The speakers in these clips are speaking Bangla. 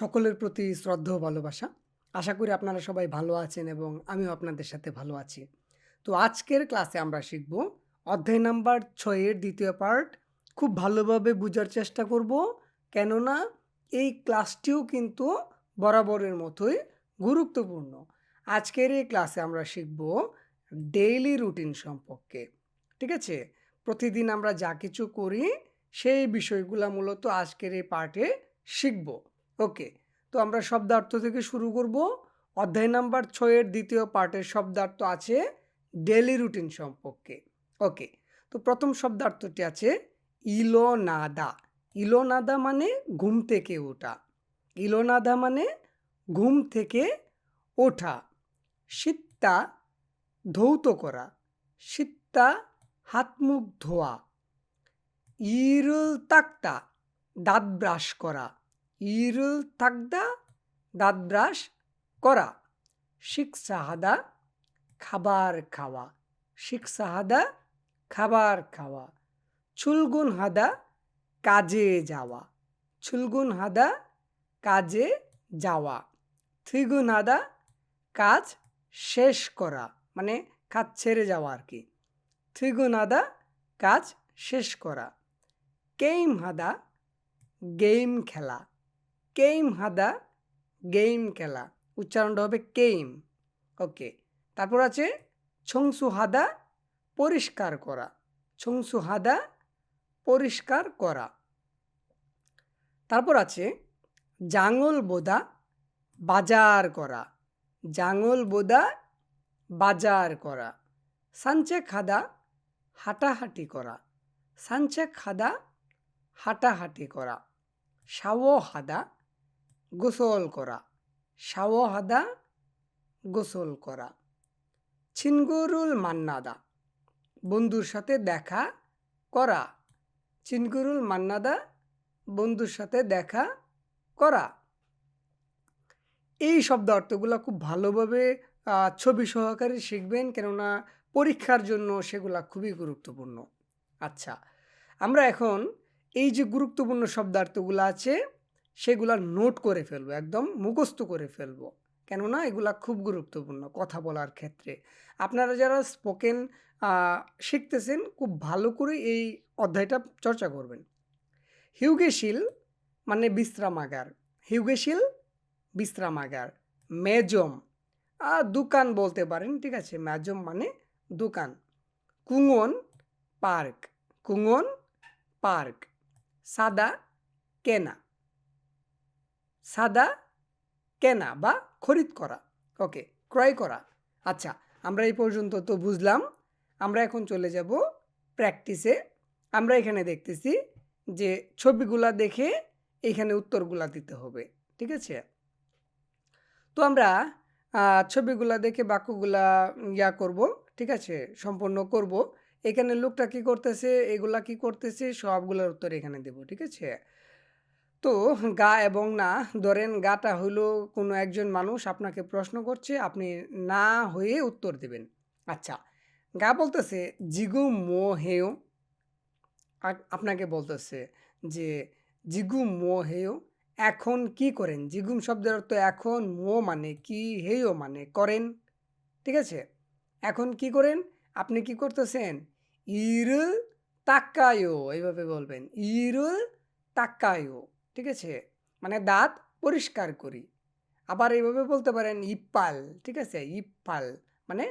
সকলের প্রতি শ্রদ্ধা ভালোবাসা। আশা করি আপনারা সবাই ভালো আছেন এবং আমিও আপনাদের সাথে ভালো আছি। তো আজকের ক্লাসে আমরা শিখব অধ্যায় নাম্বার ছয়ের দ্বিতীয় পার্ট, খুব ভালোভাবে বোঝার চেষ্টা করব, কেননা এই ক্লাসটিও কিন্তু বরাবরের মতোই গুরুত্বপূর্ণ। আজকের এই ক্লাসে আমরা শিখব ডেইলি রুটিন সম্পর্কে, ঠিক আছে? প্রতিদিন আমরা যা কিছু করি, সেই বিষয়গুলো মূলত আজকের এই পার্টে শিখব। ওকে তো আমরা শব্দার্থ থেকে শুরু করব। অধ্যায় নাম্বার ছয়ের দ্বিতীয় পার্টের শব্দার্থ আছে ডেলি রুটিন সম্পর্কে। ওকে তো প্রথম শব্দার্থটি আছে ইলো নাদা ইলো নাদা মানে ঘুম থেকে ওঠা। ইলো নাদা মানে ঘুম থেকে ওঠা। শীতটা ধৌত করা। শীতটা হাত মুখ ধোয়া। ইরুল তাক্তা দাঁত ব্রাশ করা। ইরুল থাকদা দাঁত ব্রাশ করা। শিখ সাহাদা খাবার খাওয়া। শিখ সাহাদা খাবার খাওয়া। ছুলগুন হাদা, কাজে যাওয়া। ছুলগুন হাদা, কাজে যাওয়া। থ্রিগুন হাদা, কাজ শেষ করা মানে কাজ ছেড়ে যাওয়া আর কি থ্রিগুন হাদা, কাজ শেষ করা। কেইম হাদা গেম খেলা। কেইম হাদা গেইম খেলা। উচ্চারণটা হবে কেইম ওকে তারপর আছে ছংসু হাদা, পরিষ্কার করা। ছংসু হাদা, পরিষ্কার করা। তারপর আছে জাঙল বোদা, বাজার করা। জাঙল বোদা, বাজার করা। সাঞ্চে খাদা হাঁটাহাঁটি করা। সাঞ্চে খাদা হাঁটাহাঁটি করা। শাও হাদা গোসল করা। শাও হাদা গোসল করা। ছিনগুরুল মান্নাদা, বন্ধুর সাথে দেখা করা। চিনগুরুল মান্নাদা, বন্ধুর সাথে দেখা করা। এই শব্দ অর্থগুলো খুব ভালোভাবে ছবি সহকারে শিখবেন, কেননা পরীক্ষার জন্য সেগুলা খুবই গুরুত্বপূর্ণ। আচ্ছা আমরা এখন এই যে গুরুত্বপূর্ণ শব্দার্থগুলো আছে সেগুলা নোট করে ফেলব, একদম মুখস্থ করে ফেলব। কেননা এগুলা খুব গুরুত্বপূর্ণ কথা বলার ক্ষেত্রে। আপনারা যারা স্পোকেন শিখতেছেন, খুব ভালো করে এই অধ্যায়টা চর্চা করবেন। হিউগেশিল মানে বিশ্রামাগার। হিউগেশিল, বিশ্রামাগার। মেজম দোকান বলতে পারেন, ঠিক আছে? ম্যাজম মানে দোকান। কুঙন, পার্ক। কুঙন, পার্ক। সাদা, কেনা। সাদা কেনা বা খরিদ করা। ওকে ক্রয় করা। আচ্ছা আমরা এই পর্যন্ত তো বুঝলাম। আমরা এখন চলে যাব প্র্যাকটিসে আমরা এখানে দেখতেছি যে ছবিগুলা দেখে এখানে উত্তরগুলা দিতে হবে, ঠিক আছে? তো আমরা ছবিগুলা দেখে বাক্যগুলা ইয়া করব, ঠিক আছে? সম্পূর্ণ করব। এখানে লোকটা কি করতেছে, এগুলা কি করতেছে, সবগুলোর উত্তর এখানে দেব, ঠিক আছে? তো গা এবং না, ধরেন গাটা হইল কোনো একজন মানুষ আপনাকে প্রশ্ন করছে, আপনি না হয়ে উত্তর দেবেন। আচ্ছা গা বলতেছে, জিগু মো হেও আপনাকে বলতেছে যে, জিগু মো হেও এখন কি করেন? জিগুম শব্দের অর্থ এখন মো মানে কি হেও মানে করেন। ঠিক আছে? এখন কি করেন? আপনি কি করতেছেন? ইরুল তাক্কায়ো, এইভাবে বলবেন। ইরুল তাক্কায়ো। ঠিক আছে? মানে দাঁত পরিষ্কার করি। আবার এইভাবে বলতে পারেন ইপ্পাল, ঠিক আছে? ইপ্পাল মানে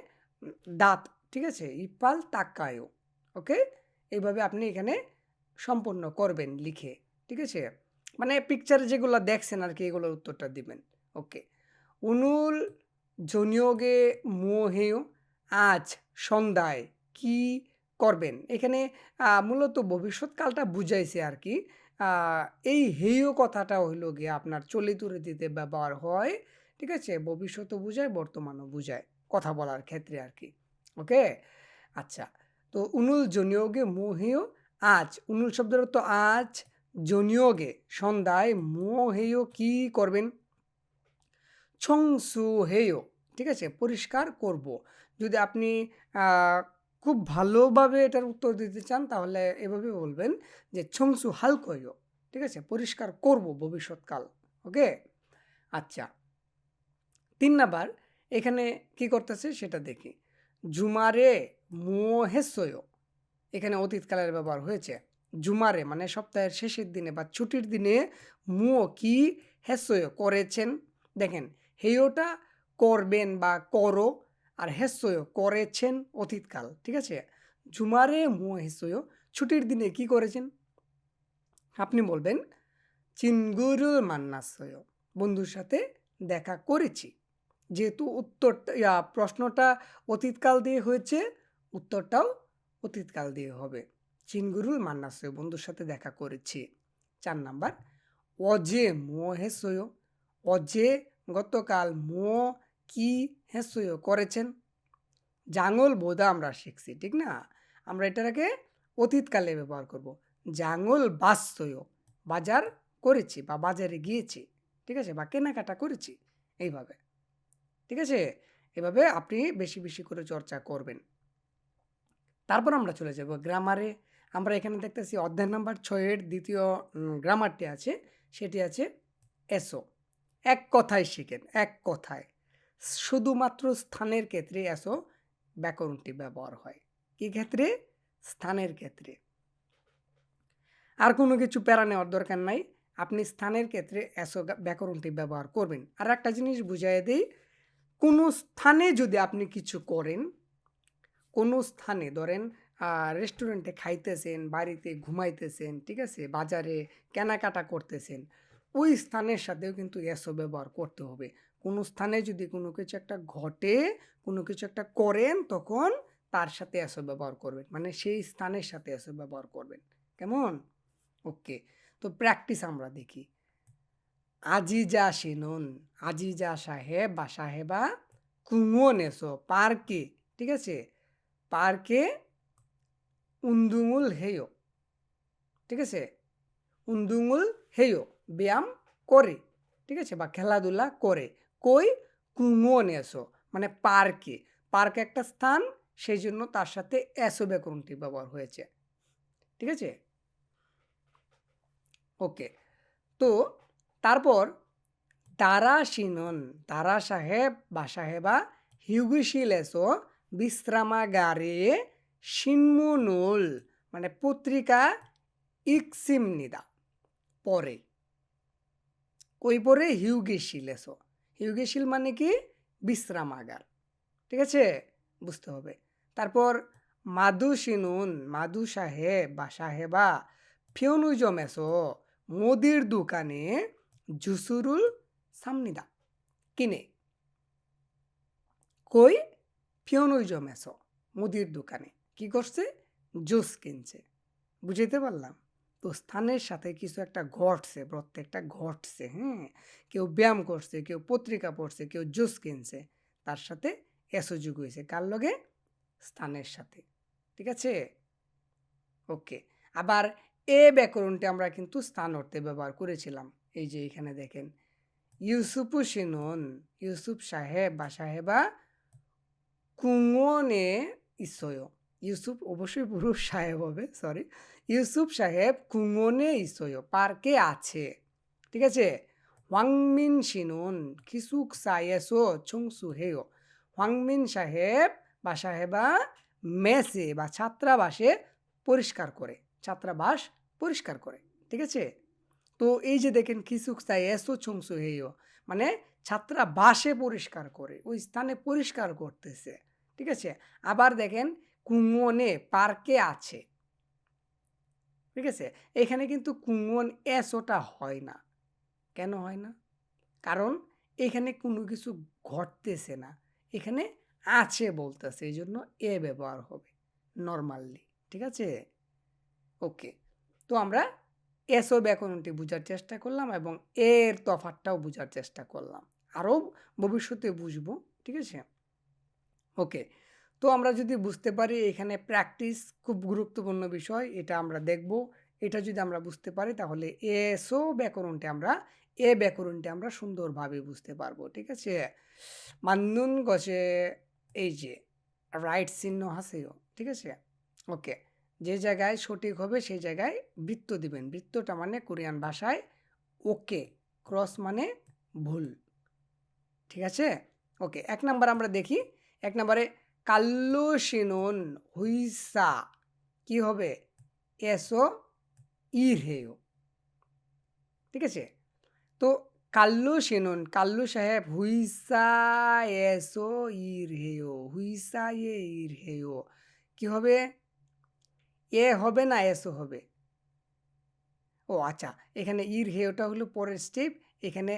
দাঁত, ঠিক আছে? ইপ্পাল তাক্কায়ো ওকে? এইভাবে আপনি এখানে সম্পূর্ণ করবেন লিখে, ঠিক আছে? মানে পিকচারে যেগুলো দেখছেন আর কি, এগুলোর উত্তরটা দিবেন, ওকে? উনুল জনিয়োগে মোহেও আজ সন্ধ্যায় কি করবেন? এখানে মূলত ভবিষ্যৎকালটা বুঝাইছে আর কি এই হেয় কথাটা হইল গিয়ে আপনার চলিত রীতিতে ব্যবহার হয়, ঠিক আছে? ভবিষ্যৎও বুঝায়, বর্তমানও বুঝায় কথা বলার ক্ষেত্রে আর কি ওকে? আচ্ছা তো উনুল জনিয়োগে মোহেয় আজ, উনুল শব্দের তো আজ, জনিয়োগে, সন্ধ্যায় মোহেয় কি করবেন? ছংসু হেয়, ঠিক আছে? পরিষ্কার করব। যদি আপনি খুব ভালোভাবে এটার উত্তর দিতে চান, তাহলে এভাবে বলবেন যে ছংসু হালকয় ঠিক আছে? পরিষ্কার করব ভবিষ্যৎকাল। ওকে? আচ্ছা। তিন নাম্বার, এখানে কি করতেছে সেটা দেখি। জুমারে মোহেসয় এখানে অতীতকালের ব্যবহার হয়েছে। জুমারে মানে সপ্তাহের শেষের দিনে বা ছুটির দিনে মুও কি হেসয় করেছেন? দেখেন, হেয়টা করবেন বা করো আর হেসয় করেছেন অতীতকাল ঠিক আছে? জুমারে মুও হেসয় ছুটির দিনে কি করেছেন? আপনি বলবেন চিনগুরুল মান্নাসয় বন্ধুর সাথে দেখা করেছি। যেহেতু উত্তরটা ইয়া, প্রশ্নটা অতীতকাল দিয়ে হয়েছে উত্তরটাও অতীতকাল দিয়ে হবে। চিনগুরুল মান্নাসয় বন্ধুর সাথে দেখা করেছি। চার নাম্বার অজে মো হেসয় অজে গতকাল মো কি হেসয় করেছেন? জাঙ্গল বোধা আমরা শিখছি, ঠিক না? আমরা এটাকে অতীতকালে ব্যবহার করব। জাঙ্গল বাস্তয় বাজার করেছি বা বাজারে গিয়েছি, ঠিক আছে? বা কেনাকাটা করেছি এইভাবে, ঠিক আছে? এভাবে আপনি বেশি বেশি করে চর্চা করবেন। তারপর আমরা চলে যাব গ্রামারে। আমরা এখানে দেখতেছি অধ্যায় নাম্বার ছয়ের দ্বিতীয় গ্রামারটি আছে, সেটি আছে এসো। এক কথায় শিখেন, এক কথায়। শুধুমাত্র স্থানের ক্ষেত্রে এসো, ব্যাকরণটি ব্যবহার হয়। কি ক্ষেত্রে? স্থানের ক্ষেত্রে। আর কোনো কিছু প্যারা নেওয়ার দরকার নাই। আপনি স্থানের ক্ষেত্রে এসো ব্যাকরণটি ব্যবহার করবেন। আর একটা জিনিস বুঝাই দিই, কোনো স্থানে যদি আপনি কিছু করেন, কোনো স্থানে ধরেন রেস্টুরেন্টে খাইতেছেন, বাড়িতে ঘুমাইতেছেন, ঠিক আছে, বাজারে কেনাকাটা করতেছেন, ওই স্থানের সাথেও কিন্তু এসো ব্যবহার করতে হবে। কোনো স্থানে যদি কোনো কিছু একটা ঘটে, কোনো কিছু একটা করেন, তখন তার সাথে এসো ব্যবহার করবেন। মানে সেই স্থানের সাথে এসো ব্যবহার করবেন। কেমন? ওকে তো প্র্যাকটিস আমরা দেখি। আজি যা আজিজা সিনুন আজিজা সাহেব, বা সাহেবা কুঙন এসো, পার্কে, ঠিক আছে? পার্কে উন্দুমুল হেয়, ঠিক আছে? উন্দুমুল হেয়, ব্যায়াম করে, ঠিক আছে? বা খেলাধুলা করে। কই? কুঙন এসো। মানে পার্কে। পার্ক একটা স্থান সেই জন্য তার সাথে এসো ব্যাকরণটি ব্যবহার হয়েছে। ঠিক আছে? ওকে। তো তারপর তারা সিনন তারা সাহেব বা সাহেবা হিউগিশিল এসো বিশ্রামাগারে সিনমুনুল মানে পত্রিকা ইকসিমনিদা, পরে। কই পরে? হিউগিশিল এসো। হিউগিশিল মানে কি? বিশ্রামাগার ঠিক আছে? বুঝতে হবে। তারপর মাদু সিনুন মাদু সাহেব বা সাহেবা ফিওনুজম এসো মুদির দোকানে জুসুরুল সামনিদা। কিনে। কই? ফিওনুজম এসো মুদির দোকানে। কি করছে? জুস কিনছে। বুঝাইতে পারলাম? তো স্থানের সাথে কিছু একটা ঘটছে, প্রত্যেকটা ঘটছে হ্যাঁ? কেউ ব্যায়াম করছে, কেউ পত্রিকা পড়ছে, কেউ জুস কিনছে, তার সাথে এসো যুগ হয়েছে। কার লগে? স্থানের সাথে। ঠিক আছে? ওকে। আবার এ ব্যাকরণটি আমরা কিন্তু স্থান অর্থে ব্যবহার করেছিলাম। এই যে এখানে দেখেন, ইউসুফু সিনুন ইউসুফ সাহেব বা সাহেবা কুঙনে ইসয় ইউসুফ অবশ্যই পুরুষ সাহেব হবে সরি ইউসুফ সাহেব কুঙ্গনে ইসয় পার্কে আছে। ঠিক আছে? হোয়াংমিন সিনুন খিসুক সায়েসো ছুংসু হেয়। হোয়াংমিন সাহেব বা সাহেবা মেসে বা ছাত্রাবাসে পরিষ্কার করে, ছাত্রাবাস পরিষ্কার করে। ঠিক আছে? তো এই যে দেখেন খিসুক সায়েসো ছুংসু হেয় মানে ছাত্রাবাসে পরিষ্কার করে, ওই স্থানে পরিষ্কার করতেছে। ঠিক আছে? আবার দেখেন কুঙ্গনে পার্কে আছে। ঠিক আছে? এখানে কিন্তু কুঙন এসোটা হয় না। কেন হয় না? কারণ এখানে কোনো কিছু ঘটতেছে না। এখানে আছে বলতেছে, এই জন্য এ ব্যবহার হবে নর্মালি, ঠিক আছে? ওকে, তো আমরা এসও ব্যাকরণটি বোঝার চেষ্টা করলাম এবং এর তফাতটাও বোঝার চেষ্টা করলাম। আরও ভবিষ্যতে বুঝব, ঠিক আছে? ওকে তো আমরা যদি বুঝতে পারি এখানে প্র্যাকটিস খুব গুরুত্বপূর্ণ বিষয়, এটা আমরা দেখব। এটা যদি আমরা বুঝতে পারি তাহলে এসও ব্যাকরণটি আমরা, এ ব্যাকরণটি আমরা সুন্দরভাবে বুঝতে পারব, ঠিক আছে? মান্নুন গছে এই যে রাইট চিহ্ন হাসেও ঠিক আছে? ওকে যে জায়গায় সঠিক হবে সেই জায়গায় বৃত্ত দিবেন। বৃত্তটা মানে কোরিয়ান ভাষায় ওকে ক্রস মানে ভুল, ঠিক আছে? ওকে এক নাম্বার আমরা দেখি, এক নম্বরে কাল্লো সিনুন হুইসা। কি হবে? এসো ইর হেয় ঠিক আছে? তো কাল্লো সিনুন কাল্লো সাহেব, হুইসা এসো ইর হেয় হুইসা এ ইর হেয় কি হবে? এ হবে না এসো হবে? ও আচ্ছা এখানে ইর হেয়টা হলো পরের স্টেপ এখানে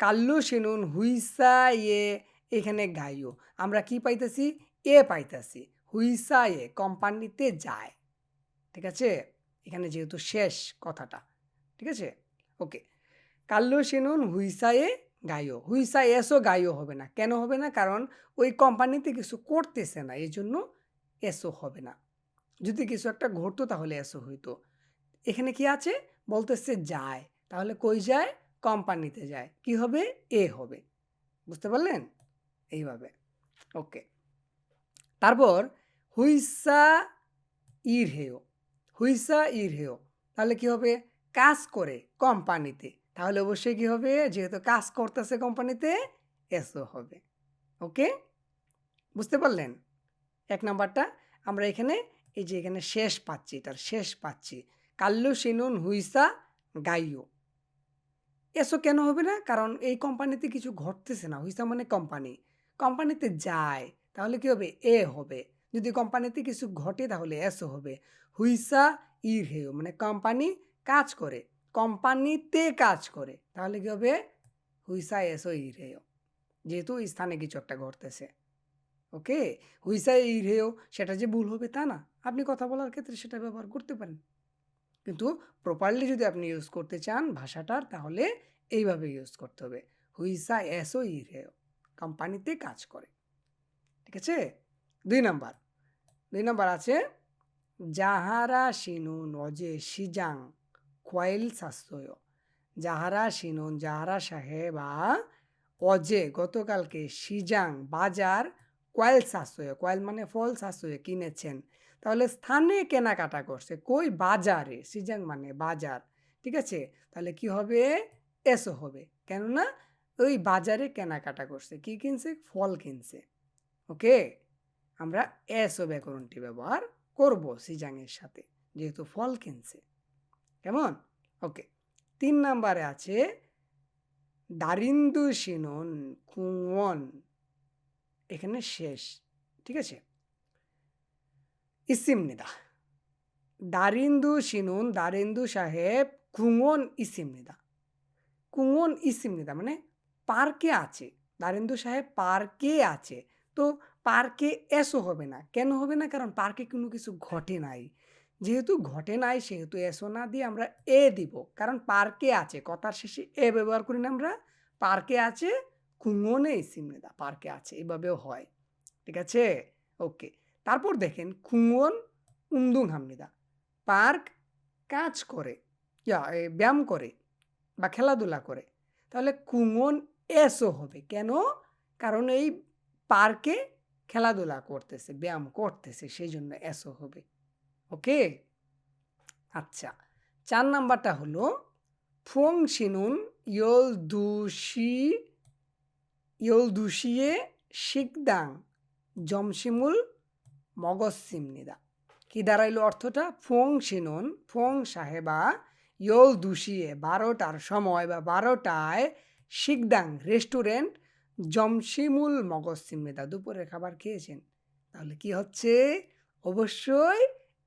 কাল্লো সিনুন হুইসা এ এখানে গাইও আমরা কি পাইতেছি? এ পাইতেছি। হুইসা এ কোম্পানিতে যায়। ঠিক আছে? এখানে যেহেতু শেষ কথাটা। ঠিক আছে? ওকে। কাল্লু সিনুন হুইসায়ে গাইও হুইসা এসও গাইও হবে না। কেন হবে না? কারণ ওই কোম্পানিতে কিছু করতেছে না। এই জন্য এসও হবে না। যদি কিছু একটা ঘটতো তাহলে এসও হইতো। এখানে কি আছে? বলতেছে যায়। তাহলে কই যায়? কোম্পানিতে যায়। কি হবে? এ হবে। বুঝতে পারলেন? এইভাবে ওকে তারপর, হুইসা ইর হেয়, হুইসা ইর হেয়। তাহলে কি হবে? কাজ করে কোম্পানিতে। তাহলে অবশ্যই কি হবে? যেহেতু কাজ করতেছে কোম্পানিতে, এসও হবে। ওকে বুঝতে পারলেন? এক নাম্বারটা, আমরা এখানে, এই যে এখানে শেষ পাচ্ছি, এটার শেষ পাচ্ছি। কাল্লু সিনুন হুইসা গাইও এসো কেন হবে না? কারণ এই কোম্পানিতে কিছু ঘটতেছে না। হুইসা মানে কোম্পানি। কোম্পানিতে যায়, তাহলে কি হবে? এ হবে। যদি কোম্পানিতে কিছু ঘটে, তাহলে এসও হবে। হুইসা ইর হেয় মানে কোম্পানি কাজ করে। কোম্পানিতে কাজ করে, তাহলে কি হবে? হুইসা এসও ইর হেয় যেহেতু স্থানে কিছু একটা ঘটতেছে। ওকে? হুইসা ইর হেয় সেটা যে ভুল হবে তা না। আপনি কথা বলার ক্ষেত্রে সেটা ব্যবহার করতে পারেন। কিন্তু প্রপারলি যদি আপনি ইউজ করতে চান ভাষাটার, তাহলে এইভাবে ইউজ করতে হবে। হুইসা এসও ইর হেয় কোম্পানিতে কাজ করে। ঠিক আছে? দুই নাম্বার। দুই নাম্বার আছে, যাহারা শিনুন অজে সিজাং কয়েল সাশ্রয় যাহারা শিনুন যাহারা সাহেবা অজে গতকালকে সিজাং বাজার কয়েল সাশ্রয় কয়েল মানে ফল শাস্ত্রয় কিনেছেন। তাহলে স্থানে কেনাকাটা করছে। কই? বাজারে। সিজাং মানে বাজার। ঠিক আছে? তাহলে কি হবে? এসো হবে। কেননা ওই বাজারে কেনাকাটা করছে। কি কিনছে? ফল কিনছে। ওকে আমরা এসো ব্যাকরণটি ব্যবহার করব সিজাংয়ের সাথে, যেহেতু ফল কিনছে। কেমন? ওকে তিন নাম্বারে আছে, দারিন্দু সিনন কুয়ন এখানে শেষ। ঠিক আছে? ইসিম নিদা। দারিন্দু সিনুন, দারিন্দু সাহেব কুঙন ইসিম নিদা। কুঙন ইসিম নিদা মানে পার্কে আছে। দারিন্দু সাহেব পার্কে আছে। তো পার্কে এসো হবে না। কেন হবে না? কারণ পার্কে কোনো কিছু ঘটে নাই। যেহেতু ঘটে নাই, সেহেতু এসো না দিয়ে আমরা এ দিব। কারণ পার্কে আছে। কথার শেষে এ ব্যবহার করি না আমরা। পার্কে আছে কুঙনে ইসিমনেদা পার্কে আছে। এভাবেও হয়। ঠিক আছে? ওকে। তারপর দেখেন কুঙন উন্দুং হামনিদা। পার্ক কাজ করে। ব্যায়াম করে বা খেলাধুলা করে। তাহলে কুঙন এসও হবে। কেন? কারণ এই পার্কে খেলাধুলা করতেছে, ব্যায়াম করতেছে সেই জন্য এসও হবে। ওকে? আচ্ছা চার নাম্বারটা হলো ফোং সিনুন ইয়ল দুশি ইয়ল দুশিয়ে শিকদাং জমশিমুল মগসিমনিদা। কি দাঁড়াইলো অর্থটা? ফোং সিনুন ফোং সাহেবা ইয়ল দুশিয়ে বারোটার সময় বা বারোটায় শিকদাং রেস্টুরেন্ট জমশিমুল মগসিমনিদা দুপুরের খাবার খেয়েছেন। তাহলে কি হচ্ছে? অবশ্যই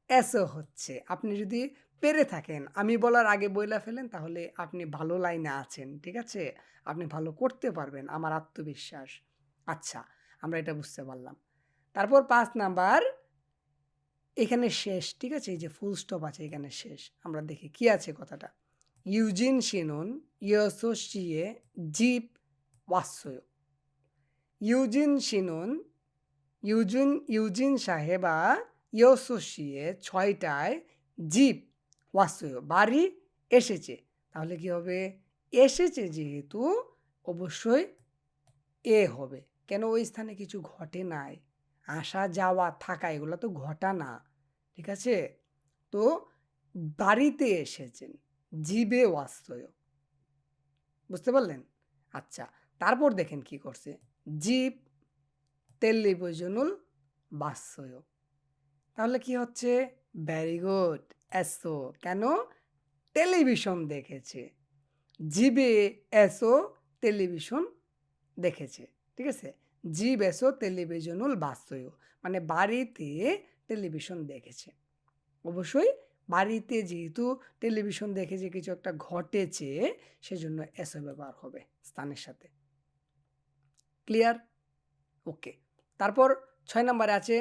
এসও হচ্ছে। আপনি যদি পেরে থাকেন, আমি বলার আগে বইলা ফেলেন, তাহলে আপনি ভালো লাইনে আছেন, ঠিক আছে? আপনি ভালো করতে পারবেন, আমার আত্মবিশ্বাস। আচ্ছা আমরা এটা বুঝতে পারলাম। তারপর পাঁচ নাম্বার, এখানে শেষ, ঠিক আছে? এই যে ফুল স্টপ আছে, এখানে শেষ। আমরা দেখি কি আছে কথাটা। ইউজিন সিনুন ইয়সোসিয়ে জিপ ওয়াসয় ইউজিন সিনুন ইউজিন ইউজিন সাহেবা ইয়সোসিয়ে ছয়টায় জিপ ওয়াসয় বাড়ি এসেছে। তাহলে কি হবে? এসেছে যেহেতু অবশ্যই এ হবে। কেন ওই স্থানে কিছু ঘটে নাই? আসা, যাওয়া, থাকা, এগুলো তো ঘটা না। ঠিক আছে? তো বাড়িতে এসেছেন। জীবে ওয়াস্তয়। বুঝতে পারলেন? আচ্ছা তারপর দেখেন কি করছে। জীব টেলিভিশনুল বাস্যয় তাহলে কি হচ্ছে? ভেরি গুড এসো কেন? টেলিভিশন দেখেছে। জিবে এসো টেলিভিশন দেখেছে। ঠিক আছে? জীব এসো টেলিভিশনুল বাস্যয় মানে বাড়িতে টেলিভিশন দেখেছে। অবশ্যই বাড়িতে যেহেতু টেলিভিশন দেখেছে কিছু একটা ঘটেছে, সেজন্য এসো ব্যবহার হবে স্থানের সাথে। ক্লিয়ার ওকে তারপর ছয় নম্বরে আছে,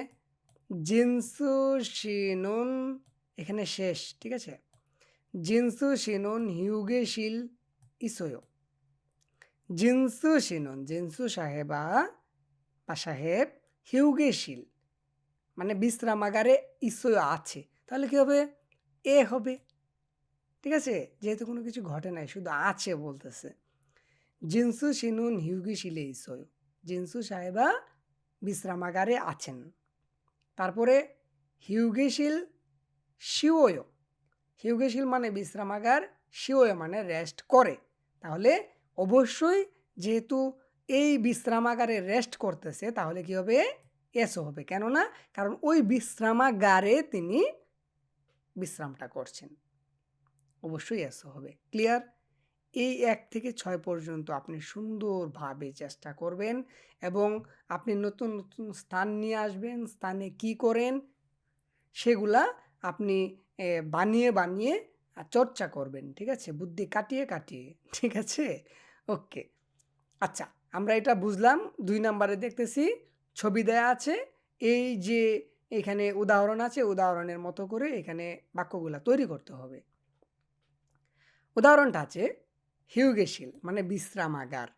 জিনসু শিনুন এখানে শেষ, ঠিক আছে? জিনসু শিনুন হিউগেশিল ইসোয়। জিনসু শিনুন, জিনসু সাহেবা বা সাহেব হিউগেশিল মানে বিশ্রামাগারে ইসোয় আছে। তাহলে কী হবে? এ হবে। ঠিক আছে? যেহেতু কোনো কিছু ঘটে নাই, শুধু আছে বলতেছে। জিনসু শিনুন হিউগেশিলে ইসোয়। জিনসু সাহেবা বিশ্রামাগারে আছেন। তারপরে হিউগেশিল শিওয়। হিউগেশিল মানে বিশ্রামাগার, শিওয় মানে রেস্ট করে। তাহলে অবশ্যই যেহেতু এই বিশ্রামাগারে রেস্ট করতেছে, তাহলে কি হবে? এসও হবে। কেননা? কারণ ওই বিশ্রামাগারে তিনি বিশ্রামটা করছেন। অবশ্যই এসও হবে। ক্লিয়ার? এই এক থেকে ছয় পর্যন্ত আপনি সুন্দরভাবে চেষ্টা করবেন এবং আপনি নতুন নতুন স্থান নিয়ে আসবেন, স্থানে কি করেন সেগুলা আপনি বানিয়ে বানিয়ে চর্চা করবেন, ঠিক আছে? বুদ্ধি কাটিয়ে কাটিয়ে, ঠিক আছে? ওকে। আচ্ছা আমরা এটা বুঝলাম। দুই নাম্বারে দেখতেছি, ছবি দেয়া আছে, এই যে এখানে উদাহরণ আছে, উদাহরণের মতো করে এখানে বাক্যগুলা তৈরি করতে হবে। উদাহরণটা আছে, হিউগেশিল মানে বিশ্রামাগার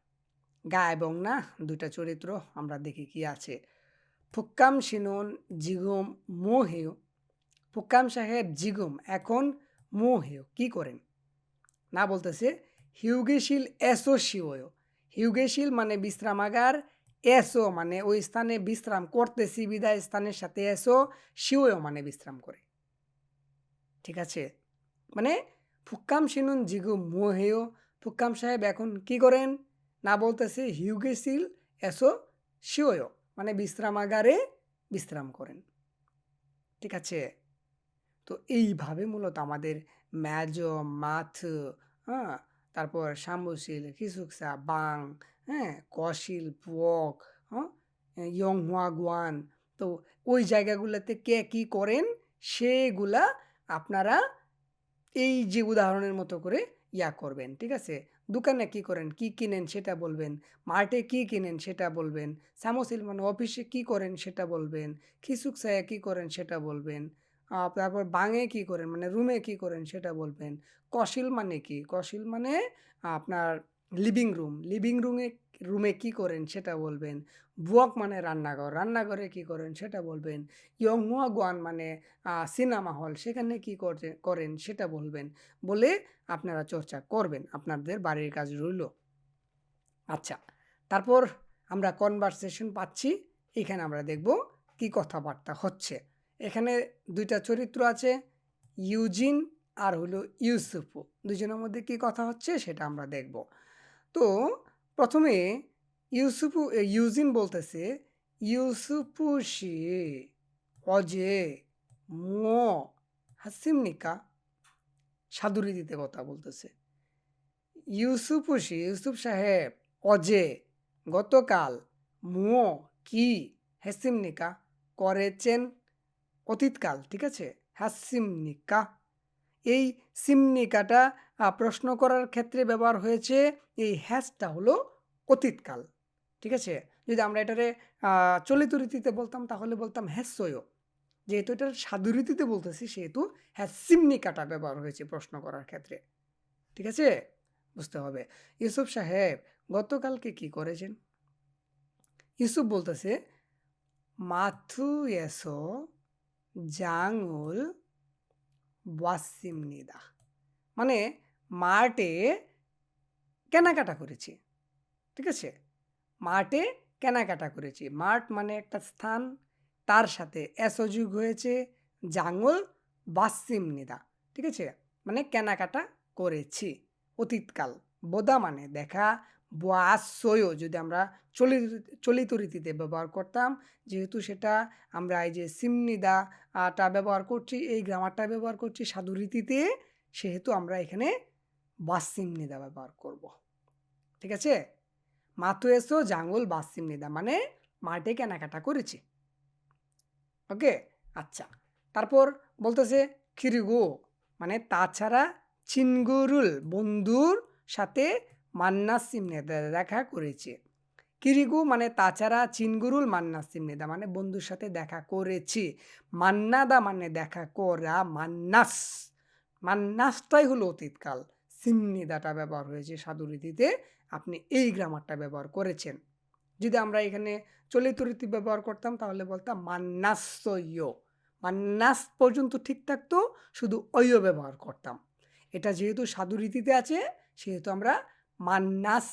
গা এবং না, দুইটা চরিত্র আমরা দেখি কি আছে। ফুক্কাম সিনন জিগুম মোহেয় ফুক্কাম সাহেব জিগুম, এখন মোহেয় কি করেন? না বলতেছে, হিউগেশিল শিওয় হিউগেশিল মানে বিশ্রামাগার এসো মানে ওই স্থানে বিশ্রাম করতেছি, বিদায় স্থানের সাথে এসো শিওয় মানে বিশ্রাম করে। ঠিক আছে? মানে ফুক্কাম সিনুন জিগু মোহেয়। ফুক্কাম সাহেব এখন কি করেন? না বলতেছে হিউগেসিল এসো শিওয় মানে বিশ্রামাগারে বিশ্রাম করেন। ঠিক আছে? তো এইভাবে মূলত আমাদের ম্যাজ, মাথ হ্যাঁ? তারপর শাম্বশিল কিসুকসা বাং হ্যাঁ কশিল, পুয়ক হ্যাঁ ইয়ংহুয়া গুয়ান। তো ওই জায়গাগুলোতে কে কী করেন, সেগুলা আপনারা এই যে উদাহরণের মতো করে ইয়া করবেন, ঠিক আছে? দোকানে কি করেন, কি কিনেন সেটা বলবেন, মার্টে কি কিনেন সেটা বলবেন সামোসিল মানে অফিসে কি করেন সেটা বলবেন খিসুকসায় কি করেন সেটা বলবেন তারপর বাঙে কি করেন? মানে রুমে কি করেন সেটা বলবেন। কশিল মানে কি? কশিল মানে আপনার লিভিং রুম লিভিং রুমে রুমে কি করেন সেটা বলবেন। বুয়ক মানে রান্নাঘর। রান্নাঘরে কি করেন সেটা বলবেন। ইয়ংহুয়া গোয়ান মানে সিনেমা হল সেখানে কি করেন সেটা বলবেন। বলে আপনারা চর্চা করবেন। আপনাদের বাড়ির কাজ রইল। আচ্ছা তারপর আমরা কনভারসেশন পাচ্ছি। এখানে আমরা দেখব কি কথাবার্তা হচ্ছে। এখানে দুইটা চরিত্র আছে, ইউজিন আর হলো ইউসুফু দুজনের মধ্যে কি কথা হচ্ছে সেটা আমরা দেখব। তো প্রথমে ইউসুফু ইউজিন বলতেছে, ইউসুফু শি অজে মো হাসিমনিকা সাধুরি দিতে কথা বলতেছে। ইউসুফুসি ইউসুফ সাহেব অজে গতকাল মো কি হেসিমনিকা করেছেন? অতীতকাল, ঠিক আছে? হাসিমনিকা। এই সিমনিকাটা প্রশ্ন করার ক্ষেত্রে ব্যবহার হয়েছে, এই হ্যাসটা হলো অতীতকাল, ঠিক আছে? যদি আমরা এটারে চলিত রীতিতে বলতাম, তাহলে বলতাম হ্যাসয়। যেহেতু এটা সাধুরীতিতে বলতেছি, সেহেতু হ্যাঁ সিমনিকাটা ব্যবহার হয়েছে প্রশ্ন করার ক্ষেত্রে, ঠিক আছে? বুঝতে হবে। ইউসুফ সাহেব, গতকালকে কি করেছেন? ইউসুফ বলতেছে, মাথু এসো জাঙ্গুল ওয়াসিমনিদা মানে মার্টে কেনাকাটা করেছি। ঠিক আছে? মার্টে কেনাকাটা করেছি। মার্ট মানে একটা স্থান, তার সাথে এসযোগ হয়েছে, জাঙ্গল বাসিম বাসিমনিদা ঠিক আছে? মানে কেনাকাটা করেছি। অতীতকাল। বোদা মানে দেখা বাসয় যদি আমরা চলিত চলিত রীতিতে ব্যবহার করতাম। যেহেতু সেটা আমরা এই যে সিমনিদা আটা ব্যবহার করছি, এই গ্রামারটা ব্যবহার করছি সাধু রীতিতে, সেহেতু আমরা এখানে বাসিমনিদা ব্যবহার করব। ঠিক আছে? মাথু এসো জাঙ্গল বাসিমনিদা মানে মাঠে কেনাকাটা করেছি। ওকে? আচ্ছা। তারপর বলতেছে খিরিগো মানে তাছাড়া চিনগুরুল বন্ধুর সাথে মান্নাস সিমনেদা দেখা করেছে। কিরিগু মানে তাছাড়া চিনগুরুল মান্নাস সিমনেদা মানে বন্ধুর সাথে দেখা করেছি। মান্নাদা মানে দেখা করা মান্নাস। মান্নাসটাই হলো অতীতকাল। সিমনিদাটা ব্যবহার হয়েছে সাধুরীতিতে আপনি এই গ্রামারটা ব্যবহার করেছেন। যদি আমরা এখানে চলিত রীতি ব্যবহার করতাম তাহলে বলতাম মান্নাসয় মান্নাস পর্যন্ত ঠিক থাকতো, শুধু অয় ব্যবহার করতাম। এটা যেহেতু সাধু রীতিতে আছে, সেহেতু আমরা মান্নাস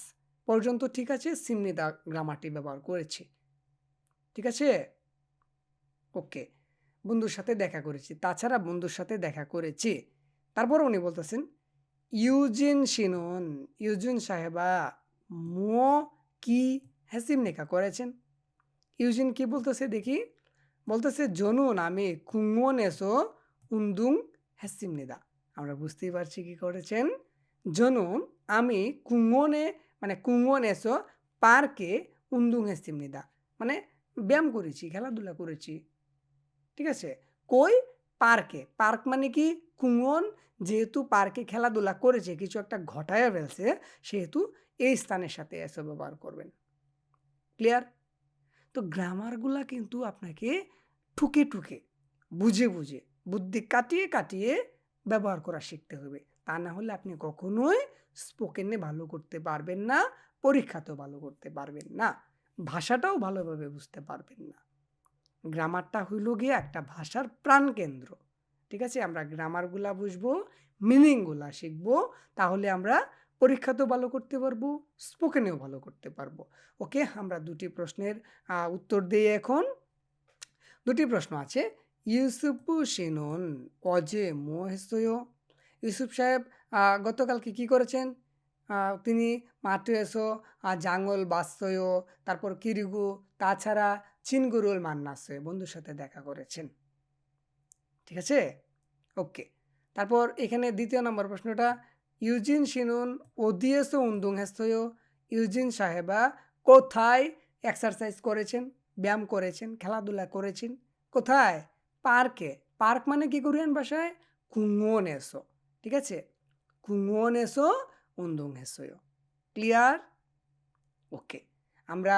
পর্যন্ত ঠিক আছে, সিমনিদা গ্রামারটি ব্যবহার করেছি। ঠিক আছে? ওকে, বন্ধুর সাথে দেখা করেছি। তাছাড়া বন্ধুর সাথে দেখা করেছি। তারপর উনি বলতেছেন, ইউজিন সিনন ইউজিন সাহেবা, মো কি হ্যাসিম নেকা করেছেন? ইউজিন কি বলতেছে দেখি? বলতেছে জনুন আমি কুঙ্গন এসো উন্দুং হ্যাসিম নিদা আমরা বুঝতেই পারছি কি করেছেন। জনুন আমি কুঙ্গনে মানে কুঙ্গন এসো পার্কে উন্দুং হ্যাসিম নিদা মানে ব্যায়াম করেছি, খেলাধুলা করেছি। ঠিক আছে? কই? পার্কে। পার্ক মানে কি? কুঙ্গন যেহেতু পার্কে খেলাধুলা করেছে, কিছু একটা ঘটায় ফেলছে, সেহেতু এই স্থানের সাথে এসে ব্যবহার করবেন। ক্লিয়ার? তো গ্রামারগুলা কিন্তু আপনাকে ঠুকে ঠুকে, বুঝে বুঝে, বুদ্ধি কাটিয়ে কাটিয়ে ব্যবহার করা শিখতে হবে। তা না হলে আপনি কখনোই স্পোকেনে ভালো করতে পারবেন না, পরীক্ষাতেও ভালো করতে পারবেন না, ভাষাটাও ভালোভাবে বুঝতে পারবেন না। গ্রামারটা হইল গিয়ে একটা ভাষার প্রাণকেন্দ্র, ঠিক আছে? আমরা গ্রামারগুলা বুঝব, মিনিংগুলা শিখব, তাহলে আমরা পরীক্ষাতেও ভালো করতে পারব স্পোকেনেও ভালো করতে পারব। ওকে, আমরা দুটি প্রশ্নের উত্তর দিই এখন। দুটি প্রশ্ন আছে। ইউসুফু সিনুন অজে মোহেসয় ইউসুফ সাহেব গতকালকে কি করেছেন? তিনি মাঠে এসো জাঙ্গল বাস্তয়, তারপর কিরিগু, তাছাড়া চিনগুরুল মান্নাসয় বন্ধুর সাথে দেখা করেছেন। ঠিক আছে? ওকে তারপর এখানে দ্বিতীয় নম্বর প্রশ্নটা, ইউজিন সিনুন ওদিয়েসো উন্দুং হেস্তয়, ইউজিন সাহেবা কোথায় এক্সারসাইজ করেছেন? ব্যায়াম করেছেন? খেলাধুলা করেছেন? কোথায়? পার্কে। পার্ক মানে কি করিয়ান ভাষায়? কুঙ্গন এসো। ঠিক আছে? কুঙ্গন এসো, উন্দুং হেসয় ক্লিয়ার ওকে আমরা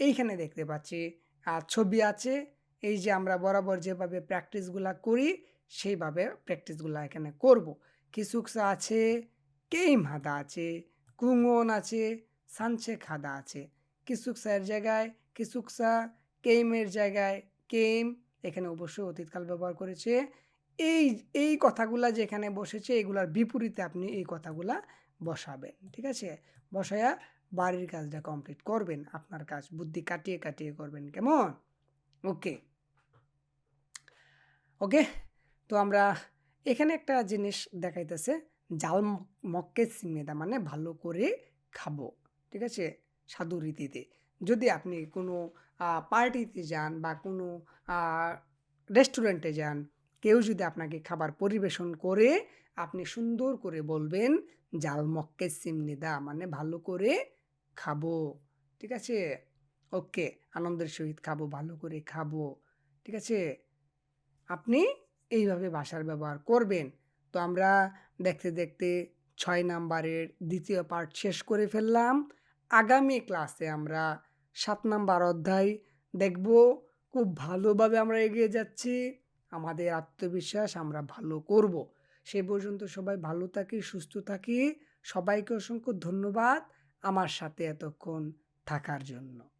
এইখানে দেখতে পাচ্ছি। আর ছবি আছে, এই যে আমরা বরাবর যেভাবে প্র্যাকটিসগুলা করি, সেইভাবে প্র্যাকটিসগুলো এখানে করব। কিসুকসা আছে, কেইম হাদা আছে কুঙ্গন আছে সানছে খাদা আছে। কিসুকসার জায়গায়, কিসুকসা, কেইমের জায়গায়, কেইম, এখানে অবশ্যই অতীতকাল ব্যবহার করেছে। এই এই কথাগুলা যেখানে বসেছে, এগুলার বিপরীতে আপনি এই কথাগুলা বসাবেন, ঠিক আছে? বসায়া বাড়ির কাজটা কমপ্লিট করবেন, আপনার কাজ, বুদ্ধি কাটিয়ে কাটিয়ে করবেন, কেমন? ওকে ওকে তো আমরা এখানে একটা জিনিস দেখাইতেছে, জাল মক্কে সিমেদা মানে ভালো করে খাব, ঠিক আছে? সাধু রীতিতে। যদি আপনি কোনো পার্টিতে যান বা কোনো রেস্টুরেন্টে যান কেউ যদি আপনাকে খাবার পরিবেশন করে, আপনি সুন্দর করে বলবেন, জাল মক্কে সিমনিদা মানে ভালো করে খাব। ঠিক আছে? ওকে, আনন্দের সহিত খাব, ভালো করে খাব। ঠিক আছে? আপনি এইভাবে ভাষার ব্যবহার করবেন। তো আমরা দেখতে দেখতে ছয় নাম্বারের দ্বিতীয় পার্ট শেষ করে ফেললাম। আগামী ক্লাসে আমরা সাত নাম্বার অধ্যায় দেখব। খুব ভালোভাবে আমরা এগিয়ে যাচ্ছি। আমাদের আত্মবিশ্বাস আমরা ভালো করব। সে পর্যন্ত সবাই ভালো থাকি, সুস্থ থাকি। সবাইকে অসংখ্য ধন্যবাদ আমার সাথে এতক্ষণ থাকার জন্য।